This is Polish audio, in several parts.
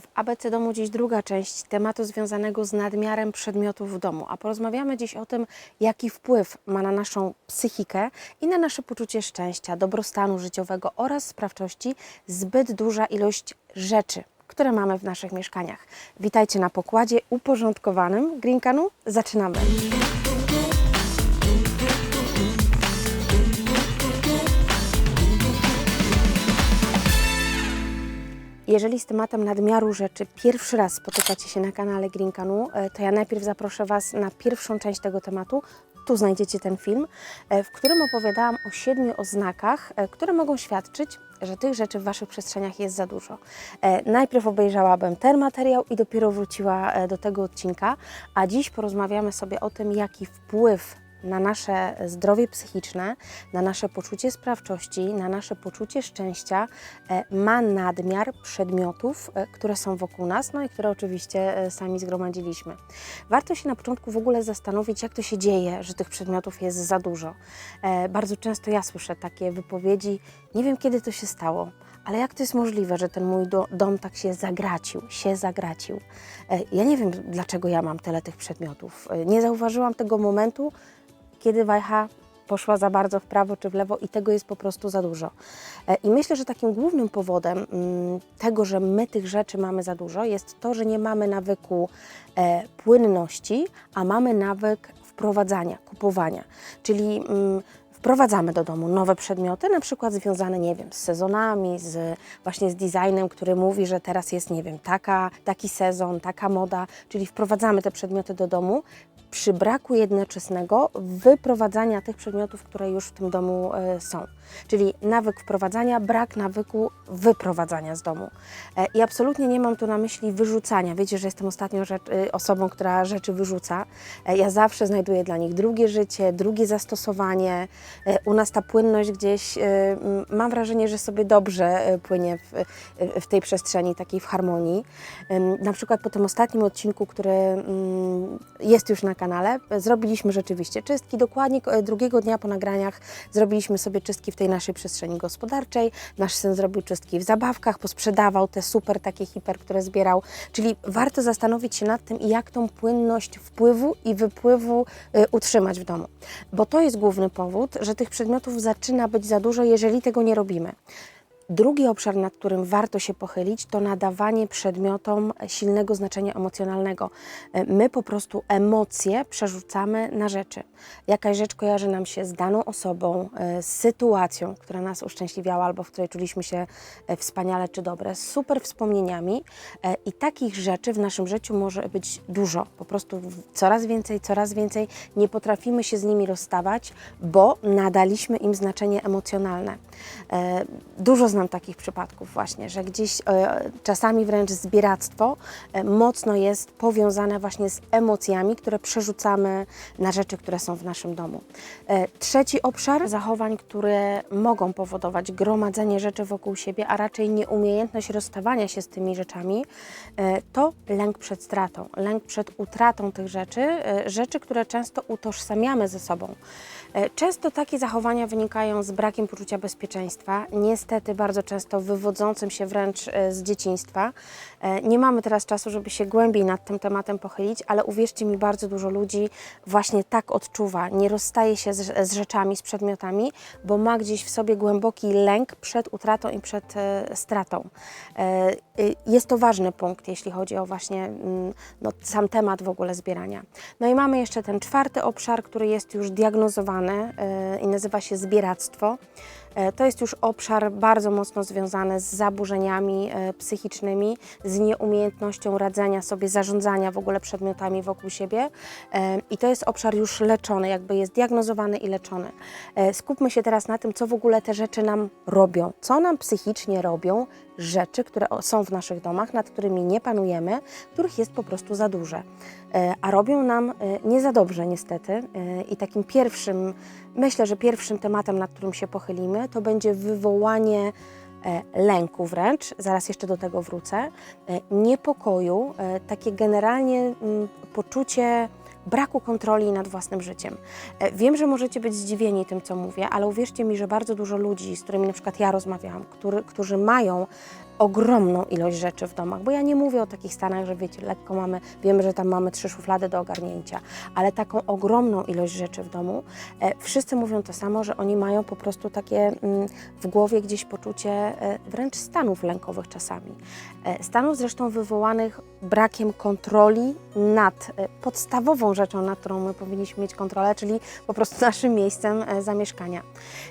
W ABC Domu dziś druga część tematu związanego z nadmiarem przedmiotów w domu, a porozmawiamy dziś o tym, jaki wpływ ma na naszą psychikę i na nasze poczucie szczęścia, dobrostanu życiowego oraz sprawczości zbyt duża ilość rzeczy, które mamy w naszych mieszkaniach. Witajcie na pokładzie uporządkowanym Grinkanu. Zaczynamy. Jeżeli z tematem nadmiaru rzeczy pierwszy raz spotykacie się na kanale Green Canu, e, to ja najpierw zaproszę Was na pierwszą część tego tematu. Tu znajdziecie ten film, e, w którym opowiadałam o siedmiu oznakach, e, które mogą świadczyć, że tych rzeczy w Waszych przestrzeniach jest za dużo. Najpierw obejrzałabym ten materiał i dopiero wróciła do tego odcinka, a dziś porozmawiamy sobie o tym, jaki wpływ na nasze zdrowie psychiczne, na nasze poczucie sprawczości, na nasze poczucie szczęścia e, ma nadmiar przedmiotów, e, które są wokół nas, no i które oczywiście e, sami zgromadziliśmy. Warto się na początku w ogóle zastanowić, jak to się dzieje, że tych przedmiotów jest za dużo. Bardzo często ja słyszę takie wypowiedzi, nie wiem kiedy to się stało, ale jak to jest możliwe, że ten mój do, dom tak się zagracił, się zagracił? Ja nie wiem, dlaczego ja mam tyle tych przedmiotów. Nie zauważyłam tego momentu, kiedy wajcha poszła za bardzo w prawo czy w lewo i tego jest po prostu za dużo. E, I myślę, że takim głównym powodem mm, tego, że my tych rzeczy mamy za dużo, jest to, że nie mamy nawyku e, płynności, a mamy nawyk wprowadzania, kupowania. Czyli mm, wprowadzamy do domu nowe przedmioty, na przykład związane, nie wiem, z sezonami, z, właśnie z designem, który mówi, że teraz jest, nie wiem, taka, taki sezon, taka moda, czyli wprowadzamy te przedmioty do domu przy braku jednoczesnego wyprowadzania tych przedmiotów, które już w tym domu e, są. Czyli nawyk wprowadzania, brak nawyku wyprowadzania z domu. E, I absolutnie nie mam tu na myśli wyrzucania. Wiecie, że jestem ostatnio rzecz, y, osobą, która rzeczy wyrzuca. E, Ja zawsze znajduję dla nich drugie życie, drugie zastosowanie. E, U nas ta płynność gdzieś, mam wrażenie, że sobie dobrze płynie w, w tej przestrzeni, takiej w harmonii. Na przykład po tym ostatnim odcinku, który mm, jest już na kanale, e, zrobiliśmy rzeczywiście czystki. Dokładnie e, drugiego dnia po nagraniach zrobiliśmy sobie czystki w tej naszej przestrzeni gospodarczej. Nasz syn zrobił czystki w zabawkach, posprzedawał te super takie hiper, które zbierał. Czyli warto zastanowić się nad tym, jak tą płynność wpływu i wypływu y, utrzymać w domu. Bo to jest główny powód, że tych przedmiotów zaczyna być za dużo, jeżeli tego nie robimy. Drugi obszar, nad którym warto się pochylić, to nadawanie przedmiotom silnego znaczenia emocjonalnego. E, My po prostu emocje przerzucamy na rzeczy. Jakaś rzecz kojarzy nam się z daną osobą, e, z sytuacją, która nas uszczęśliwiała albo w której czuliśmy się e, wspaniale czy dobre, z super wspomnieniami i takich rzeczy w naszym życiu może być dużo. Po prostu coraz więcej, coraz więcej. Nie potrafimy się z nimi rozstawać, bo nadaliśmy im znaczenie emocjonalne. Dużo znam takich przypadków właśnie, że gdzieś e, czasami wręcz zbieractwo e, mocno jest powiązane właśnie z emocjami, które przerzucamy na rzeczy, które są w naszym domu. E, Trzeci obszar zachowań, które mogą powodować gromadzenie rzeczy wokół siebie, a raczej nieumiejętność rozstawania się z tymi rzeczami, to lęk przed stratą, lęk przed utratą tych rzeczy, rzeczy, które często utożsamiamy ze sobą. Często takie zachowania wynikają z brakiem poczucia bezpieczeństwa, niestety bardzo często wywodzącym się wręcz e, z dzieciństwa. E, Nie mamy teraz czasu, żeby się głębiej nad tym tematem pochylić, ale uwierzcie mi, bardzo dużo ludzi właśnie tak odczuwa, nie rozstaje się z, z rzeczami, z przedmiotami, bo ma gdzieś w sobie głęboki lęk przed utratą i przed e, stratą. E, y, Jest to ważny punkt, jeśli chodzi o właśnie mm, no, sam temat w ogóle zbierania. No i mamy jeszcze ten czwarty obszar, który jest już diagnozowany e, i nazywa się zbieractwo. E, To jest już obszar bardzo mocno związany z zaburzeniami e, psychicznymi, z nieumiejętnością radzenia sobie, zarządzania w ogóle przedmiotami wokół siebie. I to jest obszar już leczony, jakby jest diagnozowany i leczony. E, Skupmy się teraz na tym, co w ogóle te rzeczy nam robią, co nam psychicznie robią rzeczy, które są w naszych domach, nad którymi nie panujemy, których jest po prostu za duże. E, A robią nam e, nie za dobrze niestety. I takim pierwszym, myślę, że pierwszym tematem, nad którym się pochylimy, to będzie wywołanie lęku wręcz, zaraz jeszcze do tego wrócę, e, niepokoju, e, takie generalnie mm, poczucie braku kontroli nad własnym życiem. E, Wiem, że możecie być zdziwieni tym, co mówię, ale uwierzcie mi, że bardzo dużo ludzi, z którymi na przykład ja rozmawiałam, który, którzy mają ogromną ilość rzeczy w domach, bo ja nie mówię o takich stanach, że wiecie, lekko mamy, wiemy, że tam mamy trzy szuflady do ogarnięcia, ale taką ogromną ilość rzeczy w domu. E, wszyscy mówią to samo, że oni mają po prostu takie mm, w głowie gdzieś poczucie e, wręcz stanów lękowych czasami. E, stanów zresztą wywołanych brakiem kontroli nad e, podstawową rzeczą, nad którą my powinniśmy mieć kontrolę, czyli po prostu naszym miejscem e, zamieszkania.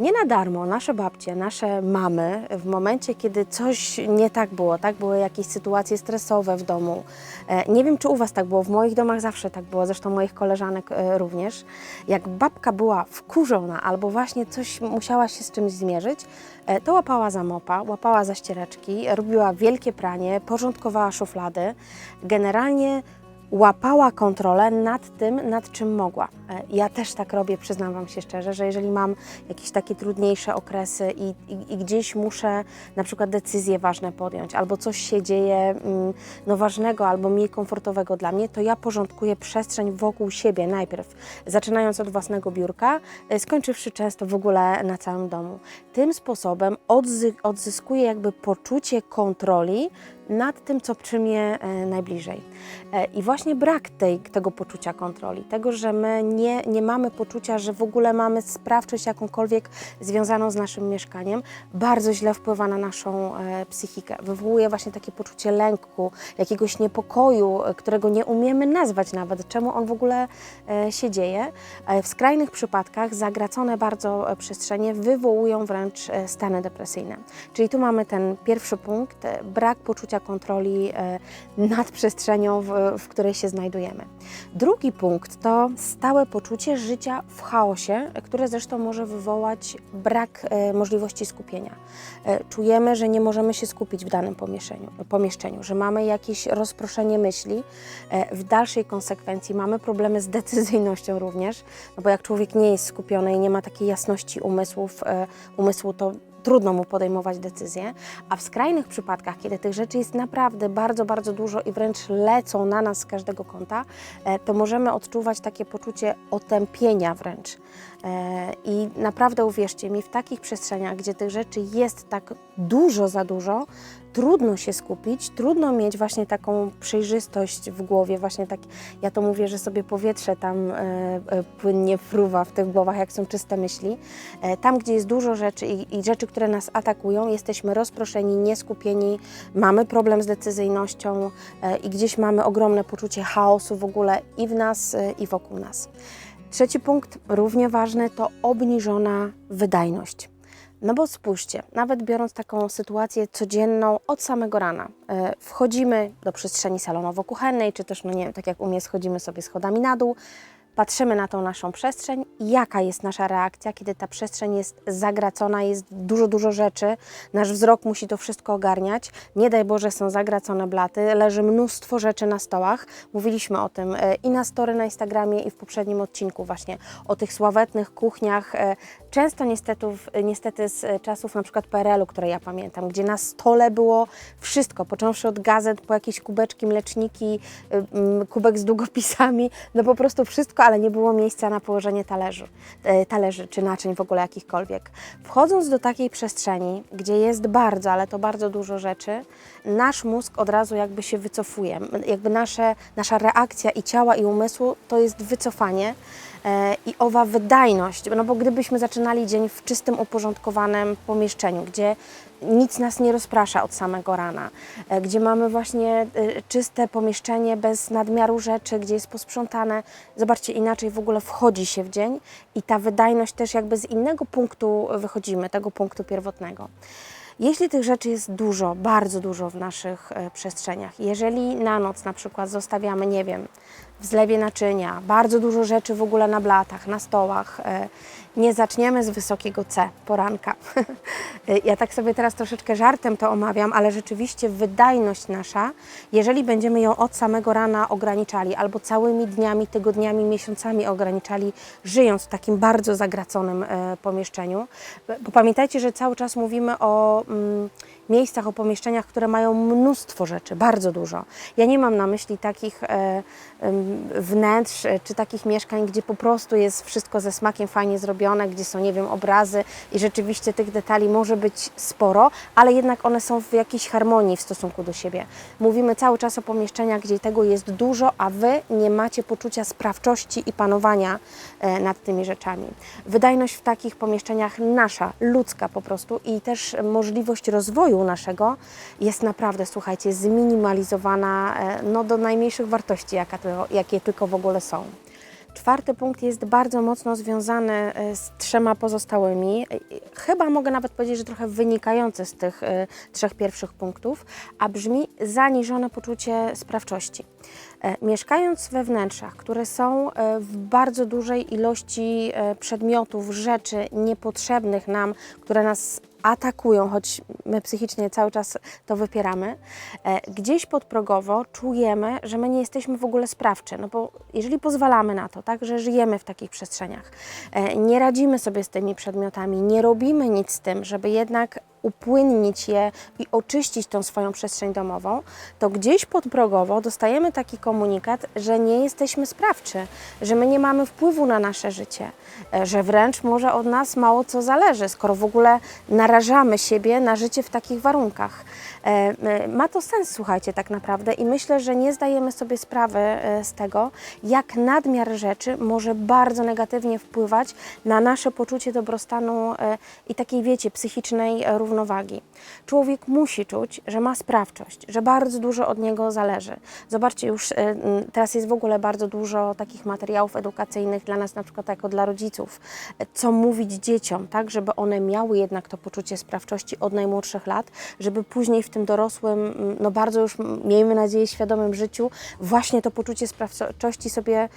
Nie na darmo nasze babcie, nasze mamy w momencie, kiedy coś nie tak było, tak, były jakieś sytuacje stresowe w domu. E, Nie wiem, czy u Was tak było, w moich domach zawsze tak było, zresztą moich koleżanek e, również. Jak babka była wkurzona albo właśnie coś musiała się z czymś zmierzyć, e, to łapała za mopa, łapała za ściereczki, robiła wielkie pranie, porządkowała szuflady. Generalnie łapała kontrolę nad tym, nad czym mogła. E, Ja też tak robię, przyznam Wam się szczerze, że jeżeli mam jakieś takie trudniejsze okresy i, i, i gdzieś muszę na przykład decyzje ważne podjąć, albo coś się dzieje mm, no, ważnego albo mniej komfortowego dla mnie, to ja porządkuję przestrzeń wokół siebie najpierw, zaczynając od własnego biurka, e, skończywszy często w ogóle na całym domu. Tym sposobem odzy- odzyskuję jakby poczucie kontroli nad tym, co przy mnie e, najbliżej. E, I właśnie brak tej, tego poczucia kontroli, tego, że my nie, nie mamy poczucia, że w ogóle mamy sprawczość jakąkolwiek związaną z naszym mieszkaniem, bardzo źle wpływa na naszą e, psychikę. Wywołuje właśnie takie poczucie lęku, jakiegoś niepokoju, którego nie umiemy nazwać nawet, czemu on w ogóle się dzieje. W skrajnych przypadkach zagracone bardzo przestrzenie wywołują wręcz stany depresyjne. Czyli tu mamy ten pierwszy punkt, brak poczucia kontroli e, nad przestrzenią, w, w której się znajdujemy. Drugi punkt to stałe poczucie życia w chaosie, które zresztą może wywołać brak e, możliwości skupienia. E, czujemy, że nie możemy się skupić w danym pomieszczeniu, pomieszczeniu że mamy jakieś rozproszenie myśli. W dalszej konsekwencji mamy problemy z decyzyjnością również, no bo jak człowiek nie jest skupiony i nie ma takiej jasności umysłów, umysłu, to trudno mu podejmować decyzje, a w skrajnych przypadkach, kiedy tych rzeczy jest naprawdę bardzo, bardzo dużo i wręcz lecą na nas z każdego kąta, e, to możemy odczuwać takie poczucie otępienia wręcz. E, I naprawdę uwierzcie mi, w takich przestrzeniach, gdzie tych rzeczy jest tak dużo za dużo, trudno się skupić, trudno mieć właśnie taką przejrzystość w głowie, właśnie tak, ja to mówię, że sobie powietrze tam e, e, płynnie fruwa w tych głowach, jak są czyste myśli. E, tam, gdzie jest dużo rzeczy i, i rzeczy, które nas atakują, jesteśmy rozproszeni, nieskupieni, mamy problem z decyzyjnością e, i gdzieś mamy ogromne poczucie chaosu w ogóle i w nas, e, i wokół nas. Trzeci punkt, równie ważny, to obniżona wydajność. No bo spójrzcie, nawet biorąc taką sytuację codzienną od samego rana, e, wchodzimy do przestrzeni salonowo-kuchennej, czy też, no nie tak jak u mnie, schodzimy sobie schodami na dół, patrzymy na tą naszą przestrzeń, jaka jest nasza reakcja, kiedy ta przestrzeń jest zagracona, jest dużo, dużo rzeczy, nasz wzrok musi to wszystko ogarniać, nie daj Boże są zagracone blaty, leży mnóstwo rzeczy na stołach, mówiliśmy o tym e, i na story na Instagramie i w poprzednim odcinku właśnie, o tych sławetnych kuchniach, e, często niestety, niestety z czasów na przykład PRL-u, które ja pamiętam, gdzie na stole było wszystko, począwszy od gazet, po jakieś kubeczki, mleczniki, kubek z długopisami, no po prostu wszystko, ale nie było miejsca na położenie talerzu, e, talerzy czy naczyń w ogóle jakichkolwiek. Wchodząc do takiej przestrzeni, gdzie jest bardzo, ale to bardzo dużo rzeczy, nasz mózg od razu jakby się wycofuje. Jakby nasze, nasza reakcja i ciała i umysłu to jest wycofanie e, i owa wydajność, no bo gdybyśmy zaczynali dzień w czystym, uporządkowanym pomieszczeniu, gdzie nic nas nie rozprasza od samego rana, e, gdzie mamy właśnie e, czyste pomieszczenie bez nadmiaru rzeczy, gdzie jest posprzątane. Zobaczcie, inaczej w ogóle wchodzi się w dzień i ta wydajność też jakby z innego punktu wychodzimy, tego punktu pierwotnego. Jeśli tych rzeczy jest dużo, bardzo dużo w naszych e, przestrzeniach, jeżeli na noc na przykład zostawiamy, nie wiem, w zlewie naczynia, bardzo dużo rzeczy w ogóle na blatach, na stołach, e, nie zaczniemy z wysokiego C poranka. E, ja tak sobie teraz troszeczkę żartem to omawiam, ale rzeczywiście wydajność nasza, jeżeli będziemy ją od samego rana ograniczali, albo całymi dniami, tygodniami, miesiącami ograniczali, żyjąc w takim bardzo zagraconym e, pomieszczeniu, bo pamiętajcie, że cały czas mówimy o mm, miejscach, o pomieszczeniach, które mają mnóstwo rzeczy, bardzo dużo. Ja nie mam na myśli takich e, wnętrz e, czy takich mieszkań, gdzie po prostu jest wszystko ze smakiem fajnie zrobione, gdzie są, nie wiem, obrazy i rzeczywiście tych detali może być sporo, ale jednak one są w jakiejś harmonii w stosunku do siebie. Mówimy cały czas o pomieszczeniach, gdzie tego jest dużo, a Wy nie macie poczucia sprawczości i panowania e, nad tymi rzeczami. Wydajność w takich pomieszczeniach nasza, ludzka po prostu i też możliwość rozwoju naszego jest naprawdę, słuchajcie, zminimalizowana e, no, do najmniejszych wartości, jaka to, jakie tylko w ogóle są. Czwarty punkt jest bardzo mocno związany e, z trzema pozostałymi. E, Chyba mogę nawet powiedzieć, że trochę wynikający z tych trzech pierwszych punktów, a brzmi zaniżone poczucie sprawczości. Mieszkając we wnętrzach, które są w bardzo dużej ilości przedmiotów, rzeczy niepotrzebnych nam, które nas atakują, choć my psychicznie cały czas to wypieramy, e, gdzieś podprogowo czujemy, że my nie jesteśmy w ogóle sprawczy. No bo jeżeli pozwalamy na to, tak, że żyjemy w takich przestrzeniach, e, nie radzimy sobie z tymi przedmiotami, nie robimy nic z tym, żeby jednak upłynnić je i oczyścić tą swoją przestrzeń domową, to gdzieś podprogowo dostajemy taki komunikat, że nie jesteśmy sprawczy, że my nie mamy wpływu na nasze życie, e, że wręcz może od nas mało co zależy, skoro w ogóle narażamy siebie na życie w takich warunkach. E, e, Ma to sens, słuchajcie, tak naprawdę i myślę, że nie zdajemy sobie sprawy e, z tego, jak nadmiar rzeczy może bardzo negatywnie wpływać na nasze poczucie dobrostanu i takiej, wiecie, psychicznej równowagi. Człowiek musi czuć, że ma sprawczość, że bardzo dużo od niego zależy. Zobaczcie, już teraz jest w ogóle bardzo dużo takich materiałów edukacyjnych dla nas, na przykład jako dla rodziców, co mówić dzieciom, tak, żeby one miały jednak to poczucie sprawczości od najmłodszych lat, żeby później w tym dorosłym, m, no bardzo już, miejmy nadzieję, świadomym życiu właśnie to poczucie sprawczości sobie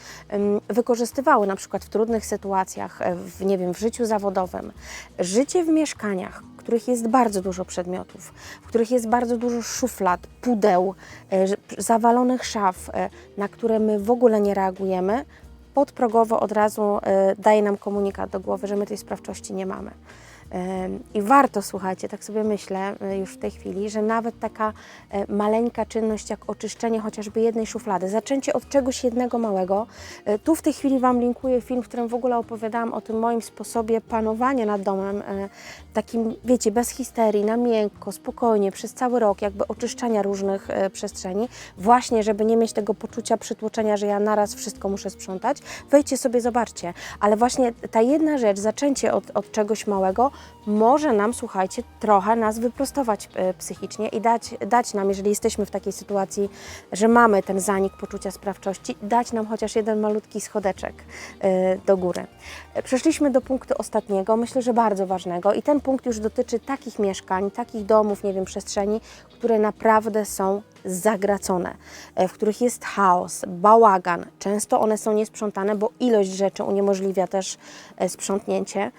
wykorzystywały, na przykład w trudnych sytuacjach, e, w, nie wiem, w życiu zawodowym. Życie w mieszkaniach, w których jest bardzo dużo przedmiotów, w których jest bardzo dużo szuflad, pudeł, e, zawalonych szaf, e, na które my w ogóle nie reagujemy, podprogowo od razu daje nam komunikat do głowy, że my tej sprawczości nie mamy. I warto, słuchajcie, tak sobie myślę e, już w tej chwili, że nawet taka e, maleńka czynność jak oczyszczenie chociażby jednej szuflady, zaczęcie od czegoś jednego małego. E, Tu w tej chwili Wam linkuję film, w którym w ogóle opowiadałam o tym moim sposobie panowania nad domem, takim, wiecie, bez histerii, na miękko, spokojnie, przez cały rok, jakby oczyszczania różnych przestrzeni, właśnie, żeby nie mieć tego poczucia przytłoczenia, że ja naraz wszystko muszę sprzątać. Wejdźcie sobie, zobaczcie, ale właśnie ta jedna rzecz, zaczęcie od, od czegoś małego, może nam, słuchajcie, trochę nas wyprostować e, psychicznie i dać, dać nam, jeżeli jesteśmy w takiej sytuacji, że mamy ten zanik poczucia sprawczości, dać nam chociaż jeden malutki schodeczek e, do góry. E, Przeszliśmy do punktu ostatniego, myślę, że bardzo ważnego i ten punkt już dotyczy takich mieszkań, takich domów, nie wiem, przestrzeni, które naprawdę są zagracone, w których jest chaos, bałagan. Często one są niesprzątane, bo ilość rzeczy uniemożliwia też sprzątnięcie.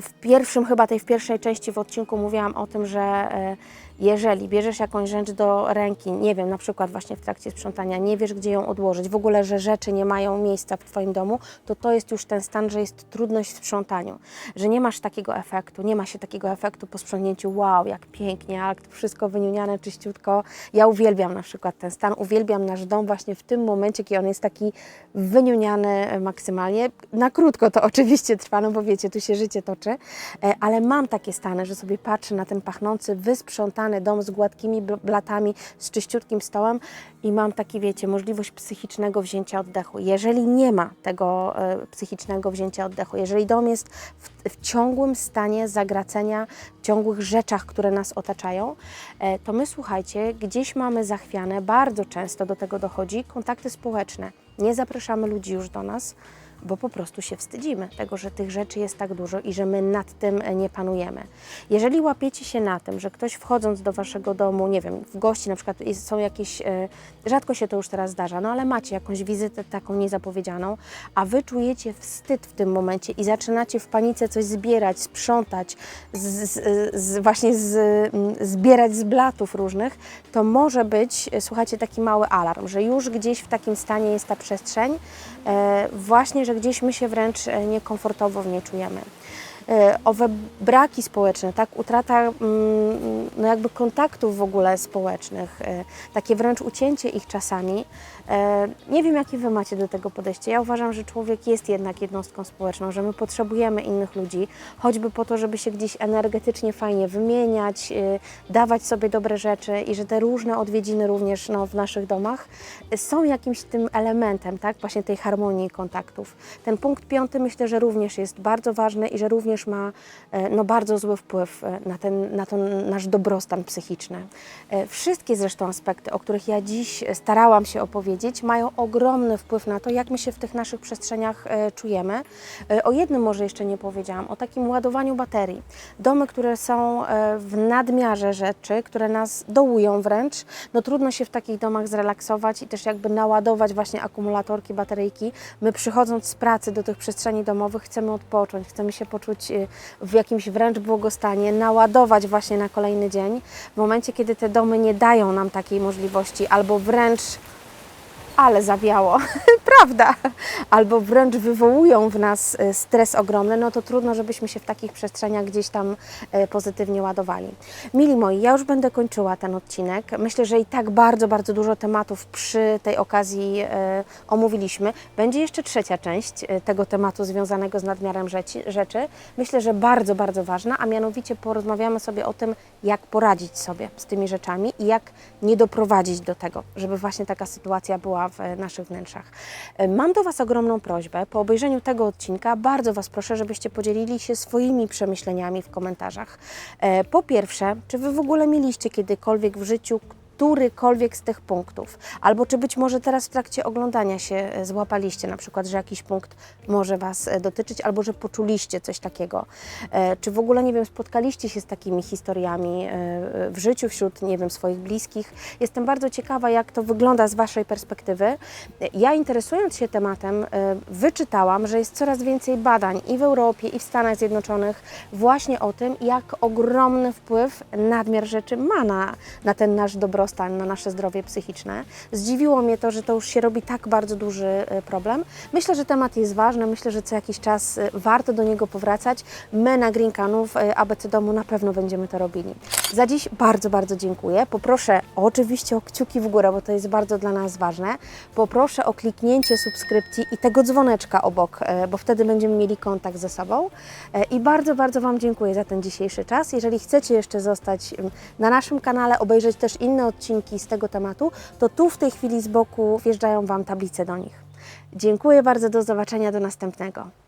W pierwszym, chyba tej w pierwszej części w odcinku mówiłam o tym, że e, jeżeli bierzesz jakąś rzecz do ręki, nie wiem, na przykład właśnie w trakcie sprzątania, nie wiesz gdzie ją odłożyć, w ogóle, że rzeczy nie mają miejsca w Twoim domu, to to jest już ten stan, że jest trudność w sprzątaniu, że nie masz takiego efektu, nie ma się takiego efektu po sprzątnięciu, wow, jak pięknie, jak wszystko wyniuniane czyściutko. Ja uwielbiam na przykład ten stan, uwielbiam nasz dom właśnie w tym momencie, kiedy on jest taki wyniuniany e, maksymalnie. Na krótko to oczywiście trwa, no bo wiecie, tu się życie toczy, e, ale mam takie stany, że sobie patrzę na ten pachnący, wysprzątany dom z gładkimi bl- blatami, z czyściutkim stołem i mam taki, wiecie, możliwość psychicznego wzięcia oddechu. Jeżeli nie ma tego e, psychicznego wzięcia oddechu, jeżeli dom jest w, w ciągłym stanie zagracenia, w ciągłych rzeczach, które nas otaczają, e, to my, słuchajcie, gdzieś mamy zachwiane, bardzo często do tego dochodzi, kontakty społeczne. Nie zapraszamy ludzi już do nas, bo po prostu się wstydzimy tego, że tych rzeczy jest tak dużo i że my nad tym e, nie panujemy. Jeżeli łapiecie się na tym, że ktoś wchodząc do waszego domu, nie wiem, w gości na przykład są jakieś, e, rzadko się to już teraz zdarza, no ale macie jakąś wizytę taką niezapowiedzianą, a wy czujecie wstyd w tym momencie i zaczynacie w panice coś zbierać, sprzątać, z, z, z, właśnie zbierać z blatów różnych, to może być, e, słuchajcie, taki mały alarm, że już gdzieś w takim stanie jest ta przestrzeń, właśnie, że gdzieś my się wręcz e, niekomfortowo w niej czujemy. E, owe braki społeczne, tak, utrata mm, no jakby kontaktów w ogóle społecznych, e, takie wręcz ucięcie ich czasami. E, Nie wiem, jakie Wy macie do tego podejście. Ja uważam, że człowiek jest jednak jednostką społeczną, że my potrzebujemy innych ludzi, choćby po to, żeby się gdzieś energetycznie fajnie wymieniać, dawać sobie dobre rzeczy i że te różne odwiedziny również no, w naszych domach są jakimś tym elementem, tak, właśnie tej harmonii kontaktów. Ten punkt piąty myślę, że również jest bardzo ważny i że również ma e, no, bardzo zły wpływ e, na ten, na ten nasz dobrostan psychiczny. E, Wszystkie zresztą aspekty, o których ja dziś starałam się opowiedzieć, mają ogromny wpływ na to, jak my się w tych naszych przestrzeniach czujemy. O jednym może jeszcze nie powiedziałam, o takim ładowaniu baterii. Domy, które są w nadmiarze rzeczy, które nas dołują wręcz, no trudno się w takich domach zrelaksować i też jakby naładować właśnie akumulatorki, bateryjki. My przychodząc z pracy do tych przestrzeni domowych chcemy odpocząć, chcemy się poczuć e, w jakimś wręcz błogostanie, naładować właśnie na kolejny dzień. W momencie, kiedy te domy nie dają nam takiej możliwości albo wręcz ale zawiało, prawda? Albo wręcz wywołują w nas e, stres ogromny, no to trudno, żebyśmy się w takich przestrzeniach gdzieś tam e, pozytywnie ładowali. Mili moi, ja już będę kończyła ten odcinek. Myślę, że i tak bardzo, bardzo dużo tematów przy tej okazji e, omówiliśmy. Będzie jeszcze trzecia część tego tematu związanego z nadmiarem rzeczy. Myślę, że bardzo, bardzo ważna, a mianowicie porozmawiamy sobie o tym, jak poradzić sobie z tymi rzeczami i jak nie doprowadzić do tego, żeby właśnie taka sytuacja była w naszych wnętrzach. E, Mam do Was ogromną prośbę. Po obejrzeniu tego odcinka bardzo Was proszę, żebyście podzielili się swoimi przemyśleniami w komentarzach. E, Po pierwsze, czy Wy w ogóle mieliście kiedykolwiek w życiu którykolwiek z tych punktów, albo czy być może teraz w trakcie oglądania się e, złapaliście na przykład, że jakiś punkt może Was e, dotyczyć, albo że poczuliście coś takiego. E, Czy w ogóle, nie wiem, spotkaliście się z takimi historiami w życiu wśród, nie wiem, swoich bliskich. Jestem bardzo ciekawa, jak to wygląda z Waszej perspektywy. Ja interesując się tematem, wyczytałam, że jest coraz więcej badań i w Europie, i w Stanach Zjednoczonych właśnie o tym, jak ogromny wpływ nadmiar rzeczy ma na, na ten nasz dobrostan, na nasze zdrowie psychiczne. Zdziwiło mnie to, że to już się robi tak bardzo duży e, problem. Myślę, że temat jest ważny, myślę, że co jakiś czas e, warto do niego powracać. My na Green Canu w e, ABC Domu na pewno będziemy to robili. Za dziś bardzo, bardzo dziękuję. Poproszę oczywiście o kciuki w górę, bo to jest bardzo dla nas ważne. Poproszę o kliknięcie subskrypcji i tego dzwoneczka obok, bo wtedy będziemy mieli kontakt ze sobą. I bardzo, bardzo Wam dziękuję za ten dzisiejszy czas. Jeżeli chcecie jeszcze zostać na naszym kanale, obejrzeć też inne odcinki z tego tematu, to tu w tej chwili z boku wjeżdżają Wam tablice do nich. Dziękuję bardzo, do zobaczenia, do następnego.